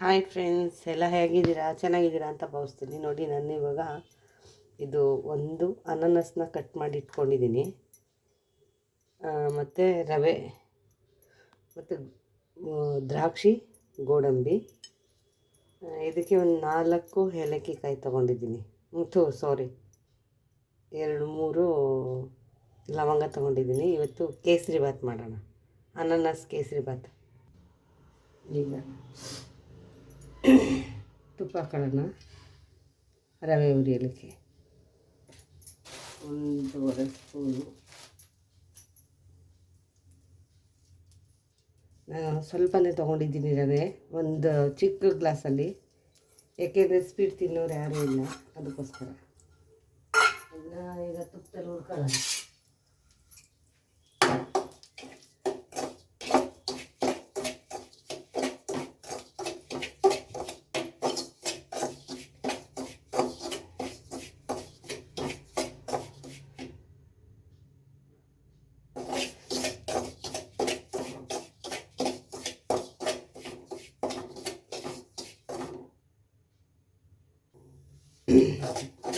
Hi friends ಎಲ್ಲ ಹೇಗಿದ್ದೀರಾ? ಚೆನ್ನಾಗಿದ್ದೀರಾ ಅಂತ ಭಾವಿಸ್ತೀನಿ. ನೋಡಿ, ನಾನು ಇವಾಗ ಇದು ಒಂದು ಅನಾನಸ್ನ ಕಟ್ ಮಾಡಿ ಇಟ್ಕೊಂಡಿದ್ದೀನಿ. ಮತ್ತು ರವೆ, ಮತ್ತು ದ್ರಾಕ್ಷಿ, ಗೋಡಂಬಿ ಇದಕ್ಕೆ ಒಂದು ನಾಲ್ಕು ಏಲಕ್ಕಿ ಕಾಯಿ ತೊಗೊಂಡಿದ್ದೀನಿ ಮತ್ತು ಸಾರಿ ಎರಡು, ಮೂರು ಲವಂಗ ತೊಗೊಂಡಿದ್ದೀನಿ. ಇವತ್ತು ಕೇಸರಿ ಬಾತ್ ಮಾಡೋಣ. ಅನಾನಸ್ ಕೇಸರಿ ಬಾತ್ ಈಗ ತುಪ್ಪ ಹಾಕೊಳ್ಳೋಣ. ರವೆ ಉರಿಯಲಿಕ್ಕೆ ಒಂದೂವರೆ ಸ್ಪೂನು. ನಾನು ಸ್ವಲ್ಪನೇ ತೊಗೊಂಡಿದ್ದೀನಿ ರವೆ. ಒಂದು ಚಿಕ್ಕ ಗ್ಲಾಸಲ್ಲಿ. ಏಕೆಂದರೆ ಸ್ಪೀಡ್ ತಿನ್ನೋರು ಯಾರೂ ಇಲ್ಲ. ಅದಕ್ಕೋಸ್ಕರ. ಈಗ ತುಪ್ಪದಲ್ಲಿ ಹುರ್ಕೊಳ್ಳೋಣ.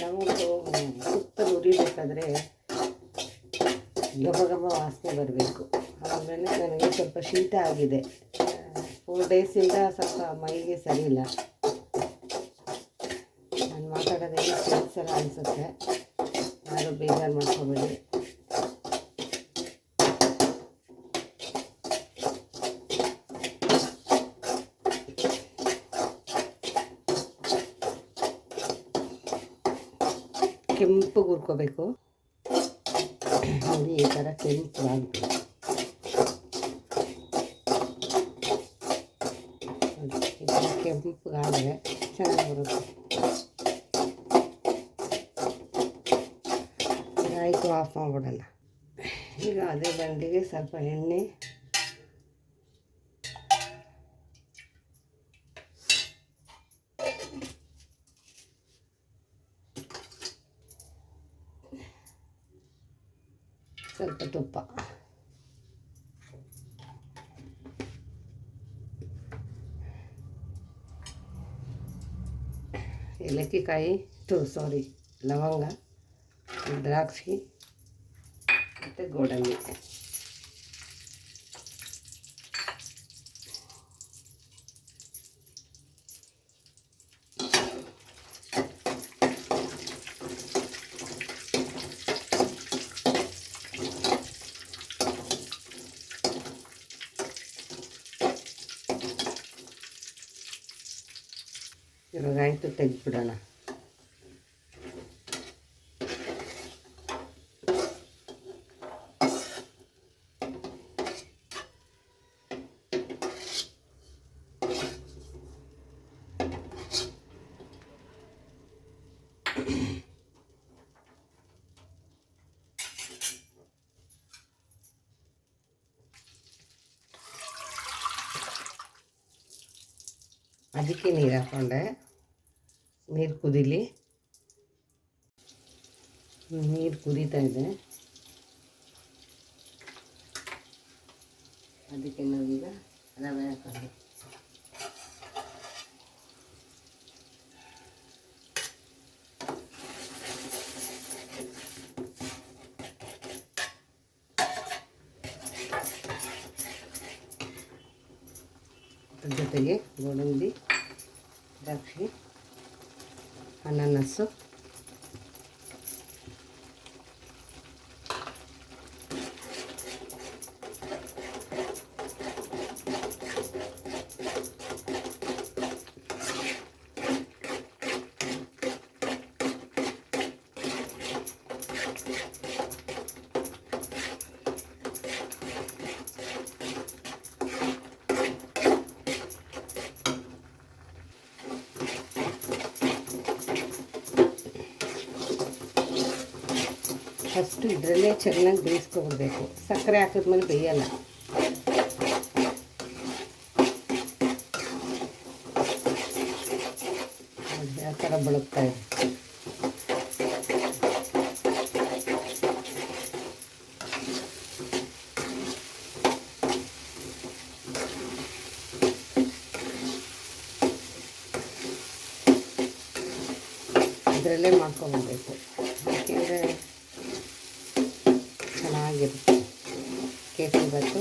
ನಾವು ಸುತ್ತ ಹುರಿಬೇಕಾದ್ರೆ ಘಮ ಘಮ ವಾಸನೆ ಬರಬೇಕು. ಆಮೇಲೆ ನನಗೆ ಸ್ವಲ್ಪ ಶೀತ ಆಗಿದೆ. ಫೋರ್ ಡೇಸಿಂದ ಸ್ವಲ್ಪ ಮೈಗೆ ಸರಿ ಇಲ್ಲ ನಾನು ಮಾತಾಡೋದಕ್ಕೆ ಸರ ಅನಿಸುತ್ತೆ. ಯಾರು ಬೇಜಾರು ಮಾಡ್ಕೋಬೇಡಿ. ಕೆಂಪು ಹುರ್ಕೋಬೇಕು. ನೋಡಿ ಈ ಥರ ಕೆಂಪು ಆಗಬೇಕು ಈ ಥರ ಕೆಂಪಗಾದರೆ ಚೆನ್ನಾಗಿ ಬರುತ್ತೆ ಈಗ ಆಯಿತು ಆಫ್ ಮಾಡಿಬಿಡೋಣ. ಈಗ ಅದೇ ಬಂಡಿಗೆ ಸ್ವಲ್ಪ ಎಣ್ಣೆ ಸ್ವಲ್ಪ ತುಪ್ಪ ಏಲಕ್ಕಿ ಕಾಯಿ ಟು ಸಾರಿ ಲವಂಗ ದ್ರಾಕ್ಷಿ ಮತ್ತು ಗೋಡಂಬಿ ಇವಾಗ ಆಯಿತು ತೆಗೆದ್ಬಿಡೋಣ. ಅದಕ್ಕೆ ನೀರು ಹಾಕ್ಕೊಂಡೆ ನೀರು ಕುದೀಲಿ. ನೀರು ಕುದೀತಾ ಇದೆ. ಅದಕ್ಕೆ ನಾವೀಗ ರವೆ ಹಾಕೋಣ ಅದ್ರ ಜೊತೆಗೆ ಗೋಡಂಬಿ. ದ್ರಾಕ್ಷಿ ಅನಾನಸ್ಸು ಫಸ್ಟು ಇದರಲ್ಲೇ ಚೆನ್ನಾಗಿ ಬೇಯಿಸ್ಕೊಬಿಡ್ಬೇಕು ಸಕ್ಕರೆ ಹಾಕಿದ್ಮೇಲೆ ಬೇಯಲ್ಲ. ಆ ಥರ ಬಳಗ್ತಾ ಇದೆ ಇದರಲ್ಲೇ ಮಾಡ್ಕೊಬೇಕು ಚೆನ್ನಾಗಿರುತ್ತೆ ಕೇಸರಿ ಬಾತು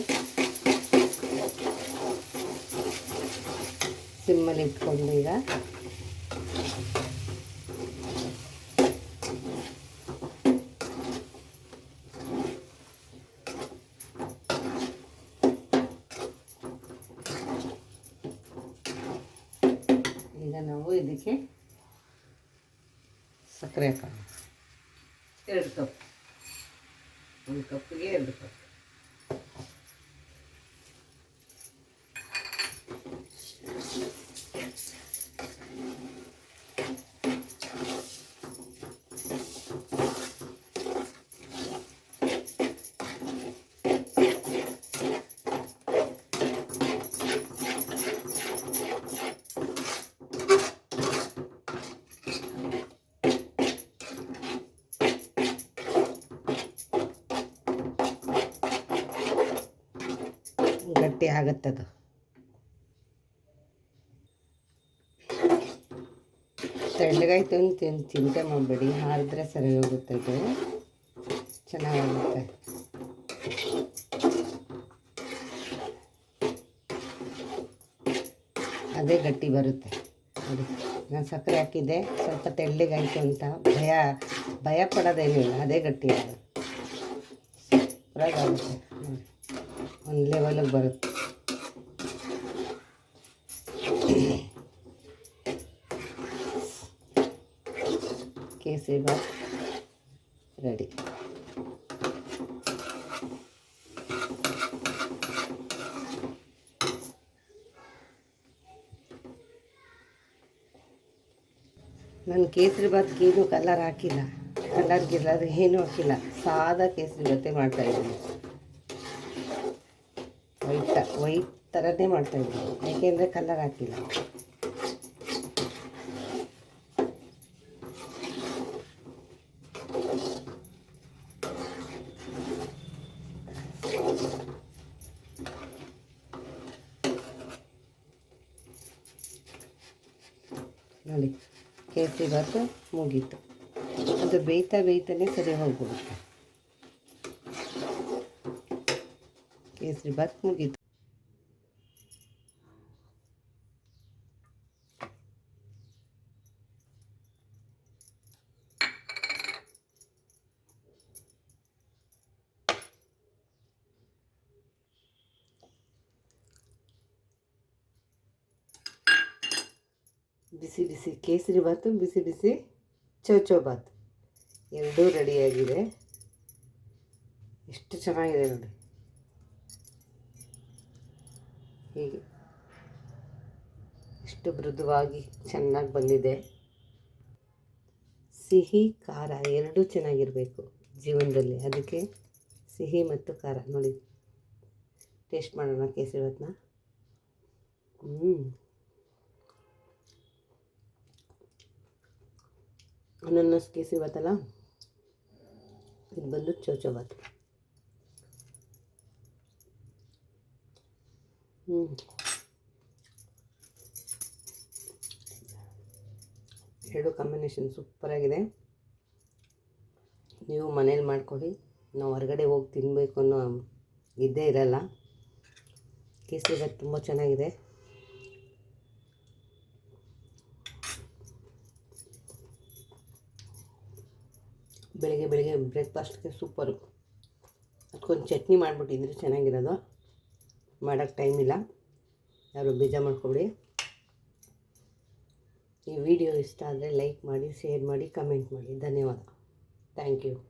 ಸಿಮ್ಮಲ್ಲಿ ಇಟ್ಕೊಂಡು ಈಗ ಈಗ ನಾವು ಇದಕ್ಕೆ ಸಕ್ಕರೆ ಹಾಕೋಣ ಎರಡು ಕಪ್ ಒಂದು ಕಪ್ಪಿಗೆ ಎರಡು ಕಪ್ ಗಟ್ಟಿ ಆಗುತ್ತದು. ತೆಳ್ಳಗಾಯ್ತು ತಿಂದು ಚಿಂತೆ ಮಾಡಬೇಡಿ, ಹಾರಿದ್ರೆ ಸರಿ ಹೋಗುತ್ತೆ ಇದು. ಅದೇ ಗಟ್ಟಿ ಬರುತ್ತೆ. ನೋಡಿ, ನಾನು ಸಕ್ಕರೆ ಹಾಕಿದ್ದೆ, ಸ್ವಲ್ಪ ತೆಳ್ಳಗಾಯಿತು ಅಂತ. ಭಯ ಭಯ ಪಡೋದೇನಿಲ್ಲ, ಅದೇ ಗಟ್ಟಿ ಅದು ನೋಡಿ, ಒಂದು ಲೆವೆಲಿಗೆ ಬರುತ್ತೆ. ಕೇಸರಿ ಬಾತ್ ರೆಡಿ ನಾನು ಕೇಸರಿ ಬಾತ್ಗೆ ಏನು ಕಲರ್ ಹಾಕಿಲ್ಲ ಕಲರ್ ಗಿಲ್ಲರ್ ಏನೂ ಹಾಕಿಲ್ಲ ಸಾದಾ ಕೇಸರಿ ಬಾತೆ ಮಾಡ್ತಾಯಿದ್ದೀನಿ ವೈಟ್ ವೈಟ್ ಥರನೇ ಮಾಡ್ತಾಯಿದ್ದೀನಿ ಯಾಕೆಂದರೆ ಕಲರ್ ಹಾಕಿಲ್ಲ. ನೋಡಿ, ಕೇಸರಿ ಬಾತು ಮುಗೀತು. ಅದು ಬೇಯ್ತಾ ಬೇಯ್ತಾನೆ ಸರಿ ಹೋಗ್ಬಿಡುತ್ತೆ. ಕೇಸರಿ ಬಾತ್ ಮುಗೀತು. ಬಿಸಿ ಬಿಸಿ ಕೇಸರಿ ಬಾತು ಬಿಸಿ ಬಿಸಿ ಚೌಚೌ ಬಾತು ಎರಡೂ ರೆಡಿಯಾಗಿದೆ. ಎಷ್ಟು ಚೆನ್ನಾಗಿದೆ ನೋಡಿ. ಹೀಗೆ. ಎಷ್ಟು ಮೃದುವಾಗಿ ಚೆನ್ನಾಗಿ ಬಂದಿದೆ. ಸಿಹಿ, ಖಾರ ಎರಡೂ ಚೆನ್ನಾಗಿರಬೇಕು ಜೀವನದಲ್ಲಿ. ಅದಕ್ಕೆ ಸಿಹಿ ಮತ್ತು ಖಾರ ನೋಡಿ. ಟೇಸ್ಟ್ ಮಾಡೋಣ ಕೇಸರಿ ಭಾತನ್ನ. ಹ್ಞೂ ಅನನ್ನಸ್ ಕೇಸ್ ಇವತ್ತಲ್ಲ ಇದು ಬಂದು ಚೌಚೌ ಬಾತ್ ಹ್ಞೂ ಎರಡು ಕಾಂಬಿನೇಷನ್ ಸೂಪರಾಗಿದೆ ನೀವು ಮನೇಲಿ ಮಾಡ್ಕೊಳ್ಳಿ ನಾವು ಹೊರಗಡೆ ಹೋಗಿ ತಿನ್ನಬೇಕು ಅನ್ನೋ ಇದ್ದೇ ಇರಲ್ಲ. ಕೇಸರಿ ತುಂಬ ಚೆನ್ನಾಗಿದೆ. ಬೆಳಗ್ಗೆ ಬೆಳಗ್ಗೆ ಬ್ರೇಕ್ಫಾಸ್ಟ್ಗೆ ಸೂಪರು. ಅದಕ್ಕೊಂದು ಚಟ್ನಿ ಮಾಡಿಬಿಟ್ಟಿದ್ರೆ ಚೆನ್ನಾಗಿರೋದು. ಮಾಡೋಕ್ಕೆ ಟೈಮ್ ಇಲ್ಲ. ಯಾರು ಬೀಜ ಮಾಡ್ಕೊಬಿಡಿ. ಈ ವಿಡಿಯೋ ಇಷ್ಟ ಆದರೆ ಲೈಕ್ ಮಾಡಿ ಶೇರ್ ಮಾಡಿ ಕಮೆಂಟ್ ಮಾಡಿ. ಧನ್ಯವಾದ. Thank you